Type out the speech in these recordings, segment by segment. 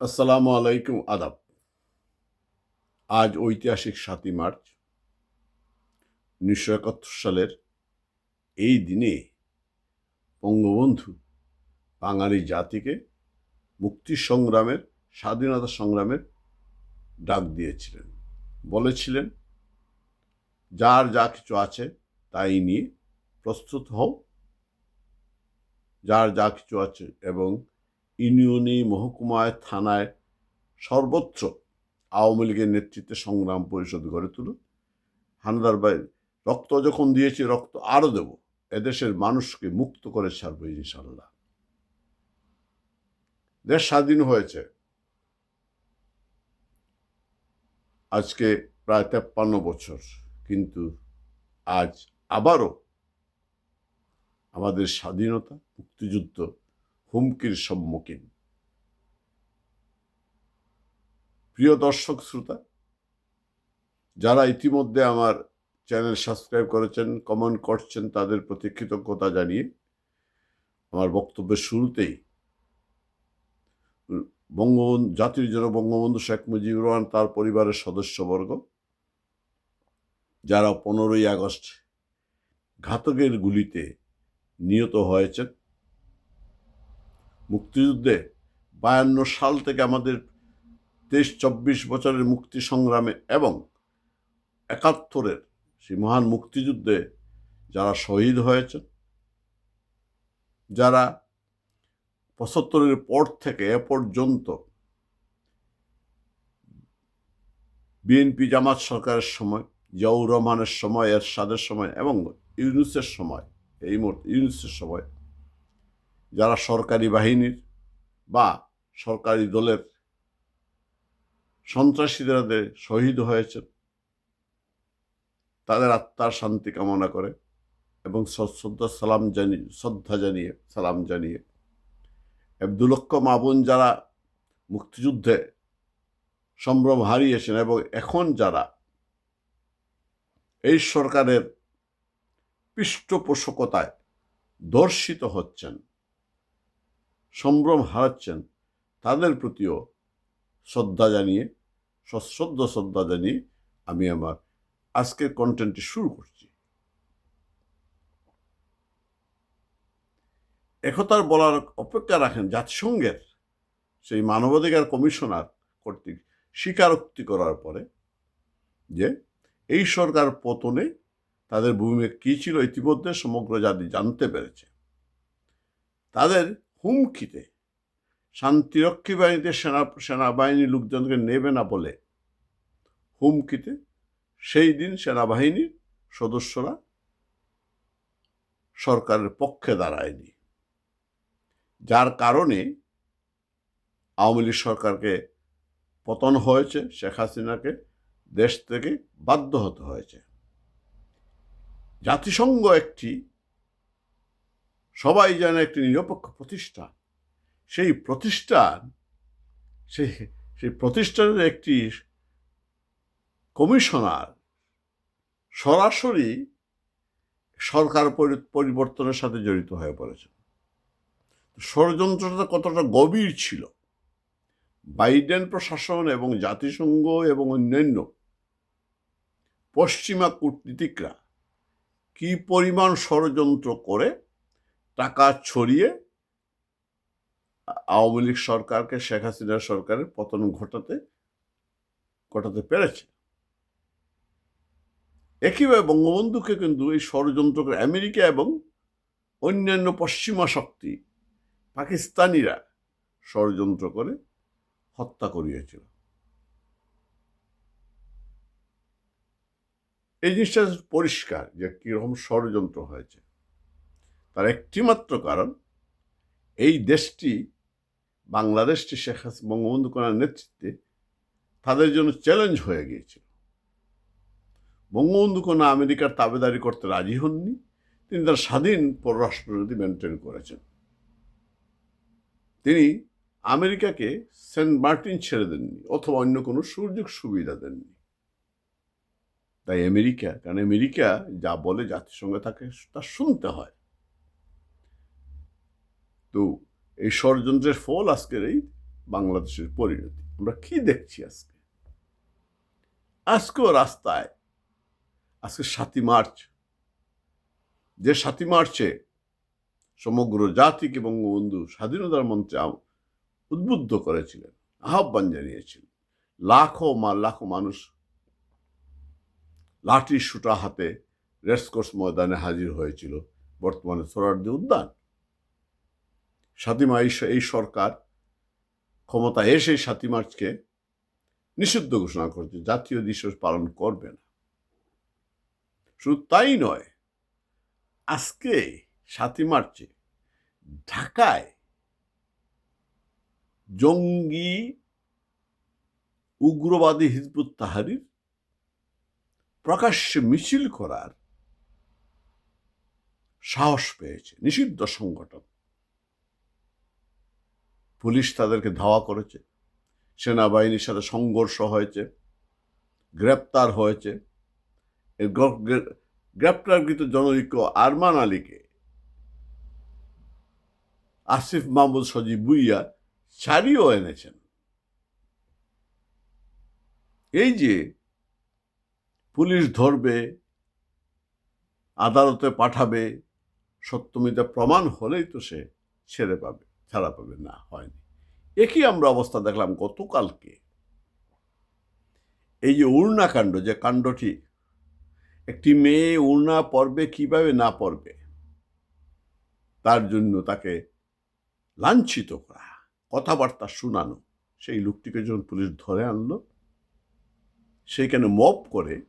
আসসালামু আলাইকুম, আদাব। আজ ঐতিহাসিক সাতই মার্চ, উনিশশো একাত্তর সালের এই দিনে বঙ্গবন্ধু বাঙালি জাতিকে মুক্তি সংগ্রামের, স্বাধীনতা সংগ্রামের ডাক দিয়েছিলেন। বলেছিলেন, যার যা কিছু আছে তাই নিয়ে প্রস্তুত হও। যার যা কিছু আছে এবং ইউনিয়নে মহকুমায়, থানায় সর্বত্র আওয়ামী লীগের নেতৃত্বে সংগ্রাম পরিষদ গড়ে তুলুন। হানাদার ভাই, রক্ত যখন দিয়েছি, রক্ত আরও দেব। এদেশের মানুষকে মুক্ত করে ছাড়বো ইনশাল্লাহ দেশ স্বাধীন হয়েছে। আজকে প্রায় তেপ্পান্ন বছর, কিন্তু আজ আবারও আমাদের স্বাধীনতা, মুক্তিযুদ্ধ হুমকির সম্মুখীন। প্রিয় দর্শক শ্রোতা, যারা ইতিমধ্যে আমার চ্যানেল সাবস্ক্রাইব করেছেন, কমেন্ট করছেন, তাদের প্রতি কৃতজ্ঞতা জানিয়ে আমার বক্তব্যের শুরুতেই বঙ্গবন্ধু, জাতির জন্য বঙ্গবন্ধু শেখ মুজিবুর রহমান, তার পরিবারের সদস্যবর্গ, যারা পনেরোই আগস্ট ঘাতকের গুলিতে নিহত হয়েছেন মুক্তিযুদ্ধে বায়ান্ন সাল থেকে আমাদের তেইশ, চব্বিশ বছরের মুক্তি সংগ্রামে এবং একাত্তরের সেই মহান মুক্তিযুদ্ধে যারা শহীদ হয়েছেন, যারা পঁচাত্তরের পর থেকে এ পর্যন্ত বিএনপি জামাত সরকারের সময়, জিয়াউর রহমানের সময়, এরশাদের সময় এবং ইউনুসের সময়, এই মুহূর্তে ইউনুসের সময় যারা সরকারি বাহিনীর বা সরকারি দলের সন্ত্রাসীদের শহীদ হয়েছেন, তাদের আত্মার শান্তি কামনা করে এবং শ্রদ্ধা সালাম জানিয়ে, শ্রদ্ধা জানিয়ে, সালাম জানিয়ে দুলক্ষ মাবুন যারা মুক্তিযুদ্ধে সম্ভ্রম হারিয়েছেন এবং এখন যারা এই সরকারের পৃষ্ঠপোষকতায় দর্শিত হচ্ছেন সম্ভ্রম হারাচ্ছেন, তাদের প্রতিও শ্রদ্ধা জানিয়ে, সশ্রদ্ধ শ্রদ্ধা জানিয়ে আমি আমার আজকের কন্টেন্টটি শুরু করছি। একথার বলার অপেক্ষা রাখেন জাতিসংঘের সেই মানবাধিকার কমিশনার কর্তৃক স্বীকারোক্তি করার পরে যে এই সরকার পতনে তাদের ভূমিকা কী ছিল ইতিমধ্যে সমগ্র জাতি জানতে পেরেছে। তাদের হুমকিতে শান্তিরক্ষী বাহিনীতে সেনা সেনাবাহিনীর লোকজনকে নেবে না বলে হুমকিতে সেই দিন সেনাবাহিনীর সদস্যরা সরকারের পক্ষে দাঁড়ায়নি। যার কারণে আওয়ামী লীগ সরকারকে পতন হয়েছে, শেখ হাসিনাকে দেশ থেকে বাধ্য হতে হয়েছে। জাতিসংঘ একটি সবাই জানে একটি নিরপেক্ষ প্রতিষ্ঠান সেই প্রতিষ্ঠান, সেই সেই প্রতিষ্ঠানের একটি কমিশনার সরাসরি সরকার পরিবর্তনের সাথে জড়িত হয়ে পড়েছে ষড়যন্ত্রটা কতটা গভীর ছিল। বাইডেন প্রশাসন এবং জাতিসংঘ এবং অন্যান্য পশ্চিমা কূটনীতিকরা কি পরিমাণ ষড়যন্ত্র করে টাকা ছড়িয়ে আওয়ামী লীগ সরকারকে, শেখ হাসিনা সরকারের পতন ঘটাতে ঘটাতে পেরেছে। একইভাবে বঙ্গবন্ধুকে কিন্তু এই ষড়যন্ত্রকে আমেরিকা এবং অন্যান্য পশ্চিমা শক্তি, পাকিস্তানিরা ষড়যন্ত্র করে হত্যা করিয়েছিল। এই জিনিসটা পরিষ্কার যে কীরকম ষড়যন্ত্র হয়েছে। তার একটিমাত্র কারণ, এই দেশটি বাংলাদেশটি শেখ বঙ্গবন্ধু করার নেতৃত্বে তাদের জন্য চ্যালেঞ্জ হয়ে গিয়েছিল। বঙ্গবন্ধু কোনো আমেরিকার তাবেদারি করতে রাজি হননি, তিনি তার স্বাধীন পররাষ্ট্রনীতি মেনটেন করেছেন। তিনি আমেরিকাকে সেন্ট মার্টিন ছেড়ে দেননি, অথবা অন্য কোনো সুযোগ সুবিধা দেননি। তাই আমেরিকা, কারণ আমেরিকা যা বলে জাতিসংঘে তাকে তা শুনতে হয়। তো এই ষড়যন্ত্রের ফল আজকের এই বাংলাদেশের পরিণতি। আমরা কি দেখছি আজকে? আজকেও রাস্তায়, আজকে সাতই মার্চ, যে সাতই মার্চে সমগ্র জাতিকে বঙ্গবন্ধু স্বাধীনতার আম- উদ্বুদ্ধ করেছিলেন, আহ্বান জানিয়েছিলেন লাখো মা, লাখো মানুষ লাঠি সুটা হাতে রেসকোর্স ময়দানে হাজির হয়েছিল, বর্তমানে সোরারদি উদ্যান। সাতিমা, এই সরকার ক্ষমতা এসে সাতই মার্চকে নিষিদ্ধ ঘোষণা করেছে, জাতীয় দিবস পালন করবে না। শুধু তাই নয়, আজকে সাতই মার্চে ঢাকায় জঙ্গি, উগ্রবাদী হিজবুত তাহারির প্রকাশ্যে মিছিল করার সাহস পেয়েছে, নিষিদ্ধ সংগঠন। পুলিশ তাদেরকে ধাওয়া করেছে, সেনাবাহিনীর সাথে সংঘর্ষ হয়েছে, গ্রেপ্তার হয়েছে। গ্রেপ্তারকৃত জনৈক আরমান আলীকে আসিফ মাহমুদ সজীব বুইয়া ছাড়িয়েও এনেছেন। এই যে পুলিশ ধরবে, আদালতে পাঠাবে সত্যমিতা প্রমাণ হলেই তো সে ছেড়ে পাবে। ছাড়া পাবে। না, হয়নি। একই আমরা অবস্থা দেখলাম গতকালকে। এই যে উড়না কাণ্ড, যে কাণ্ডটি, একটি মেয়ে উড়না পর্বে, কীভাবে না পড়বে তার জন্য তাকে লাঞ্ছিত করা, কথাবার্তা শোনানো। সেই লোকটিকে যখন পুলিশ ধরে আনলো সেইখানে মপ করে,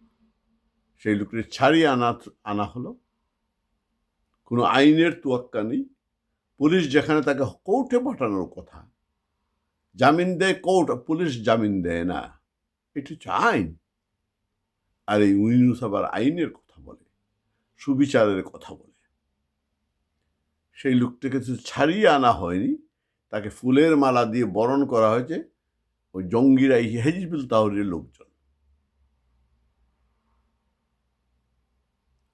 সেই লোকটি ছাড়িয়ে আনা আনা হলো। কোনো আইনের তুয়াক্কা নেই। পুলিশ যেখানে তাকে কোর্টে পাঠানোর কথা। জামিন দেয় কোর্ট, পুলিশ জামিন দেয় না। এটি হচ্ছে আইন। আর এই আবার আইনের কথা বলে, সুবিচারের কথা বলে। সেই লোকটিকে শুধু ছাড়িয়ে আনা হয়নি। তাকে ফুলের মালা দিয়ে বরণ করা হয়েছে ওই জঙ্গিরা হেজবুল তাহরির লোকজন।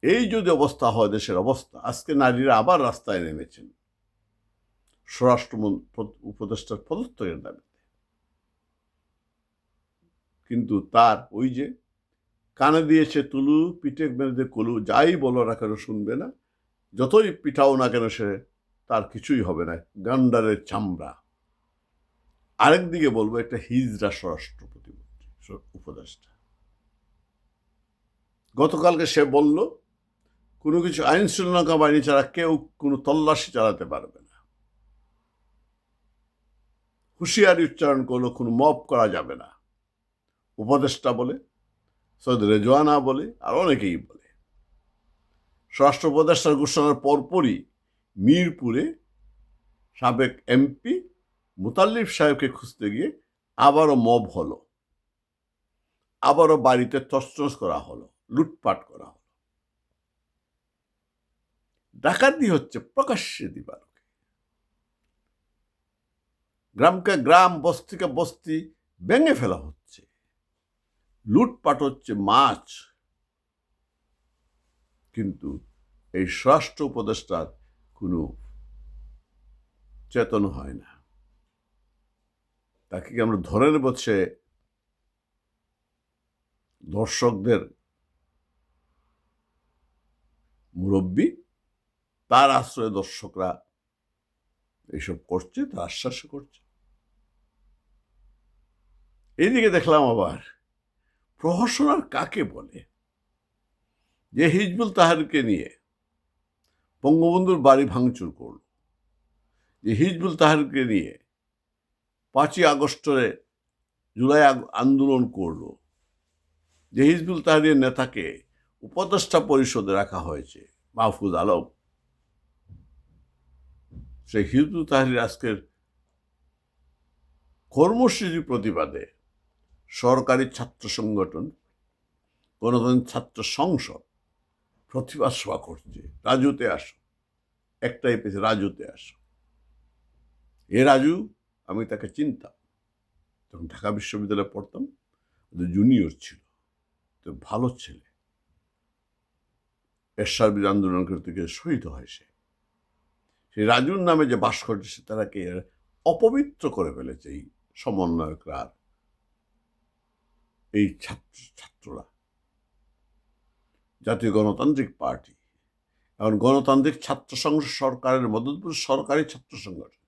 এই যদি অবস্থা হয়, দেশের অবস্থা, আজকে নারীরা আবার রাস্তায় নেমেছেন। স্বরাষ্ট্র উপদেষ্টার পদত্যাগের দাবিতে। কিন্তু তার ওই যে কানে দিয়েছে তুলু, পিঠে মেরে কলু, যাই বলো না কেন শুনবে না, যতই পিঠাও না কেন সে তার কিছুই হবে না, গান্ডারের চামড়া। আরেকদিকে বলব একটা হিজরা স্বরাষ্ট্র প্রতিমন্ত্রী উপদেষ্টা। গতকালকে সে বলল, কোনো কিছু আইন শৃঙ্খলা বাহিনী ছাড়া কেউ কোনো তল্লাশি চালাতে পারবে না। হুঁশিয়ারি উচ্চারণ করল কোনো মপ করা যাবে না। উপদেষ্টা বলে, সৈয়দ রেজওয়ানা বলে, আর অনেকেই বলে। স্বরাষ্ট্র উপদেষ্টার ঘোষণার পরপরই মিরপুরে সাবেক এমপি মুতাল্লিফ সাহেবকে খুঁজতে গিয়ে আবারও মব হলো। আবারও বাড়িতে তছনছ করা হলো, লুটপাট করা হলো। ডাকাতি হচ্ছে প্রকাশ্যে দিবালোকে। গ্রামকে গ্রাম, বস্তিকে বস্তি ভেঙে ফেলা হচ্ছে। লুটপাট হচ্ছে মাছ। কিন্তু এই স্বরাষ্ট্র উপদেষ্টার কোনো চেতন হয় না। তাকে কি আমরা ধরে নেব সে দর্শকদের মুরব্বী? তার আশ্রয়ে দর্শকরা এইসব করছে, তার আশ্বাস করছে। এইদিকে দেখলাম আবার প্রহসনার কাকে বলে? যে হিজবুল তাহারকে নিয়ে বঙ্গবন্ধুর বাড়ি ভাঙচুর করল। যে হিজবুল তাহারকে নিয়ে পাঁচই আগস্টে জুলাই আন্দোলন করল। যে হিজবুল তাহারের নেতাকে উপদেষ্টা পরিষদে রাখা হয়েছে, মাহফুজ আলম। সেই হিজবুল তাহারির আজকের কর্মসূচি প্রতিবাদে সরকারি ছাত্র সংগঠন গণতন্ত্র ছাত্র সংসদ, প্রতিবাদ সভা করছে, রাজুতে আসো। একটাই পেয়েছে, রাজুতে আসো। এ রাজু, আমি তাকে চিনতাম। তখন ঢাকা বিশ্ববিদ্যালয়ে পড়তাম জুনিয়র ছিল। তো ভালো ছেলে। এরশার আন্দোলন করতে গিয়ে শহীদ হয় সে। সেই রাজুর নামে যে ভাস্কর্য, সে তারাকে অপবিত্র করে ফেলেছে এই সমন্বয়করা এই ছাত্র ছাত্ররা। জাতীয় গণতান্ত্রিক পার্টি। এখন গণতান্ত্রিক ছাত্র সংঘ সরকারের মদতপুর সরকারি ছাত্র সংগঠন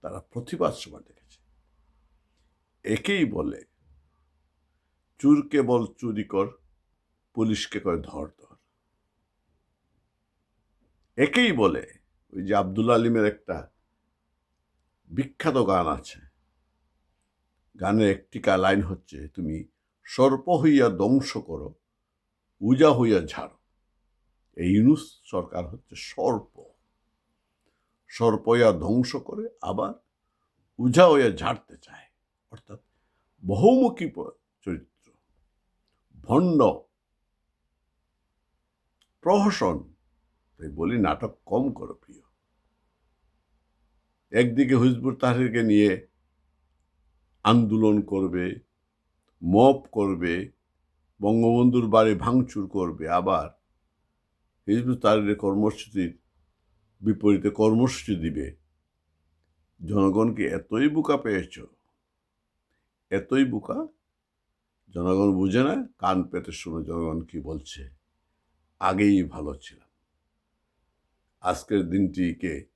তারা প্রতিবাদ সভা ডেকেছে। একেই বলে চুরকে বল চুরি কর, পুলিশকে কয় ধর ধর। একেই বলে, ওই যে আব্দুল আলিমের একটা বিখ্যাত গান আছে। গানের একটি লাইন হচ্ছে, তুমি সর্প হইয়া ধ্বংস করো, উজা হইয়া ঝাড়ো। এই ইউনুস সরকার হচ্ছে সর্প। সর্প হইয়া ধ্বংস করে, আবার উজা হইয়া ঝাড়তে চায়। অর্থাৎ বহুমুখী চরিত্র। ভণ্ড। প্রহসন। তাই বলি নাটক কম করো প্রিয়। একদিকে হিজবুর তাহরিরকে নিয়ে আন্দোলন করবে মপ করবে, বঙ্গবন্ধুর বাড়ি ভাঙচুর করবে, আবার হিজবুত তাহরিরের কর্মসূচির বিপরীতে কর্মসূচি দিবে। জনগণকে এতই বোকা পেয়েছ? এতই বোকা? জনগণ বুঝে না? কান পেতে শুনে জনগণ কি বলছে? আগেই ভালো ছিলাম। আজকের দিনটিকে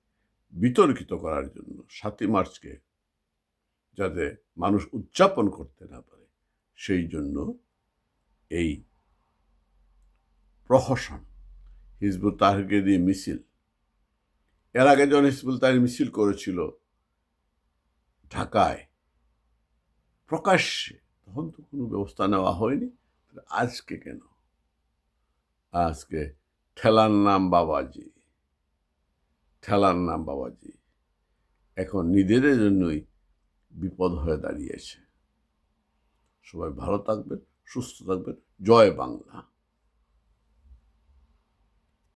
বিতর্কিত করার জন্য সাতই মার্চকে যাতে মানুষ উদযাপন করতে না পারে। সেই জন্য এই প্রহসন হিজবুল তাহরিকে দিয়ে মিছিল। এর আগে যখন হিজবুল তাহির মিছিল করেছিল ঢাকায়, প্রকাশ্যে, তখন তো কোনো ব্যবস্থা নেওয়া হয়নি। আজকে কেন? আজকে ঠেলার নাম বাবাজি। ঠেলার নাম বাবাজি। এখন নিজেদের জন্যই বিপদ হয়ে দাঁড়িয়েছে। সবাই ভালো থাকবেন সুস্থ থাকবেন। জয় বাংলা।